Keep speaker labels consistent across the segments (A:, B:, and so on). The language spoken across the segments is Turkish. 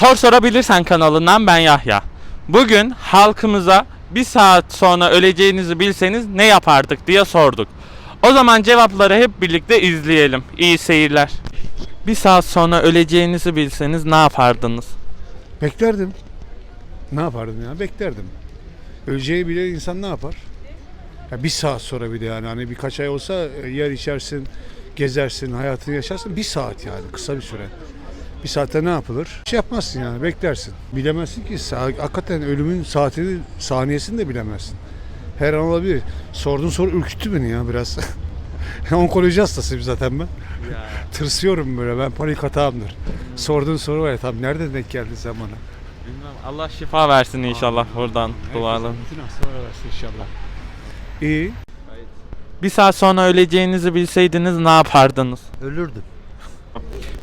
A: Sor sorabilirsen kanalından ben Yahya. Bugün halkımıza bir saat sonra öleceğinizi bilseniz ne yapardık diye sorduk. O zaman cevapları hep birlikte izleyelim. İyi seyirler. Bir saat sonra öleceğinizi bilseniz ne yapardınız?
B: Beklerdim. Ne yapardım ya? Beklerdim. Öleceği bile insan ne yapar? Ya bir saat sonra bir de yani hani birkaç ay olsa e, yer içersin, gezersin, hayatını yaşarsın. Bir saat yani kısa bir süre. Bir saatte ne yapılır? Bir şey yapmazsın yani beklersin. Bilemezsin ki hakikaten ölümün saatini, saniyesini de bilemezsin. Her an olabilir. Sorduğun soru ürküttü beni ya biraz. Onkoloji hastasıyım zaten ben. Tırsıyorum böyle ben panik atağımdır. Sorduğun soru var ya tam nereden denk geldin sen bana?
A: Bilmem. Allah şifa versin inşallah buradan dualarım.
B: Bütün hastalara versin inşallah. İyi.
A: Bir saat sonra öleceğinizi bilseydiniz ne yapardınız?
C: Ölürdüm.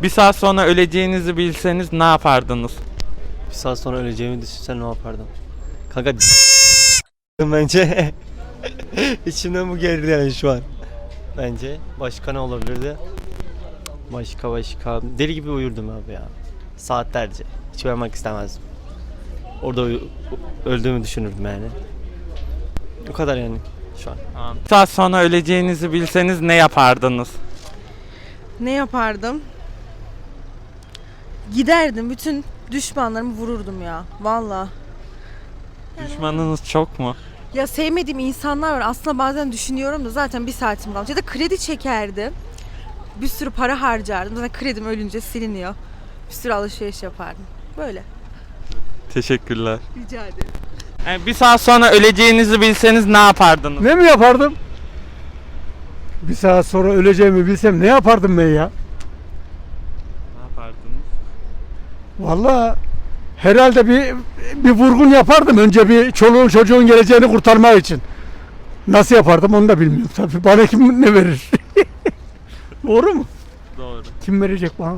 A: Bir saat sonra öleceğinizi bilseniz ne yapardınız?
C: Bir saat sonra öleceğimi düşünsen ne yapardım? Kanka bence içimden bu geldi yani şu an. Bence başka ne olabilirdi? Başka başka deli gibi uyurdum abi ya. Saatlerce. Hiç uyanmak istemezdim. Orada uyu- öldüğümü düşünürdüm yani. O kadar yani şu an.
A: Bir saat sonra öleceğinizi bilseniz ne yapardınız?
D: Ne yapardım? Giderdim bütün düşmanlarımı vururdum ya. Valla.
A: Düşmanınız çok mu?
D: Ya sevmediğim insanlar var. Aslında bazen düşünüyorum da zaten bir saatim kalmış. Ya da kredi çekerdim. Bir sürü para harcardım. Zaten kredim ölünce siliniyor. Bir sürü alışveriş yapardım. Böyle.
A: Teşekkürler.
D: Rica ederim.
A: Yani bir saat sonra öleceğinizi bilseniz ne yapardınız?
E: Ne mi yapardım? Bir saat sonra öleceğimi bilsem ne yapardım ben ya?
A: Ne yapardınız?
E: Vallahi herhalde bir bir vurgun yapardım önce bir çoluğun çocuğun geleceğini kurtarmak için. Nasıl yapardım onu da bilmiyorum tabii. Bana kim ne verir? Doğru mu?
A: Doğru.
E: Kim verecek bana?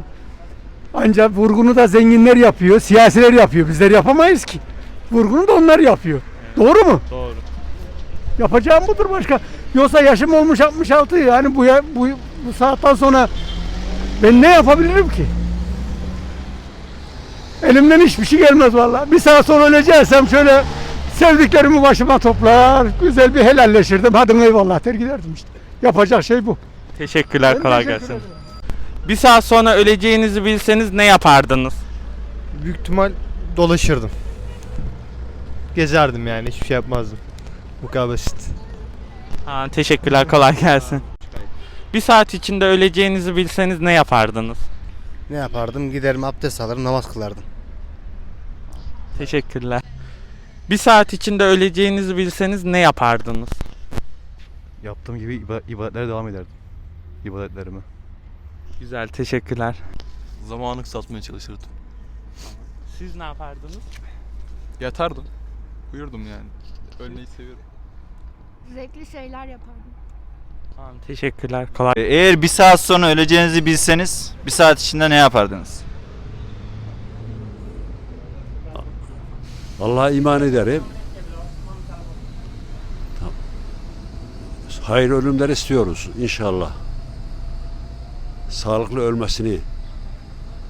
E: Ancak vurgunu da zenginler yapıyor, siyasiler yapıyor. Bizler yapamayız ki. Vurgunu da onlar yapıyor. Doğru mu?
A: Doğru.
E: Yapacağım budur başka. Yoksa yaşım olmuş 66 yani bu ya- bu bu saatten sonra ben ne yapabilirim ki? Elimden hiçbir şey gelmez vallahi. Bir saat sonra öleceksem şöyle sevdiklerimi başıma toplar, güzel bir helalleşirdim. Hadi eyvallah der giderdim işte. Yapacak şey bu.
A: Teşekkürler
E: Ben
A: kolay
E: teşekkür
A: gelsin.
E: ederim.
A: Bir saat sonra öleceğinizi bilseniz ne yapardınız?
F: Büyük ihtimal dolaşırdım. Gezerdim yani hiçbir şey yapmazdım. Bu kadar basit.
A: Ha, teşekkürler kolay gelsin. Bir saat içinde öleceğinizi bilseniz ne yapardınız?
G: Ne yapardım? Giderim abdest alırım namaz kılardım.
A: Teşekkürler. Bir saat içinde öleceğinizi bilseniz ne yapardınız?
H: Yaptığım gibi iba- ibadetlere devam ederdim. İbadetlerime.
A: Güzel teşekkürler.
I: Zamanı kısaltmaya çalışırdım.
A: Siz ne yapardınız?
I: Yatardım. Uyurdum yani. Ölmeyi seviyorum.
J: Zevkli şeyler yapardım.
A: Tamam, teşekkürler kolay.
K: Eğer bir saat sonra öleceğinizi bilseniz bir saat içinde ne yapardınız?
L: Allah'a iman ederim. Tamam. Hayır ölümler istiyoruz inşallah. Sağlıklı ölmesini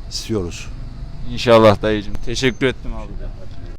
L: istiyoruz.
K: İnşallah dayıcım. Teşekkür ettim abi.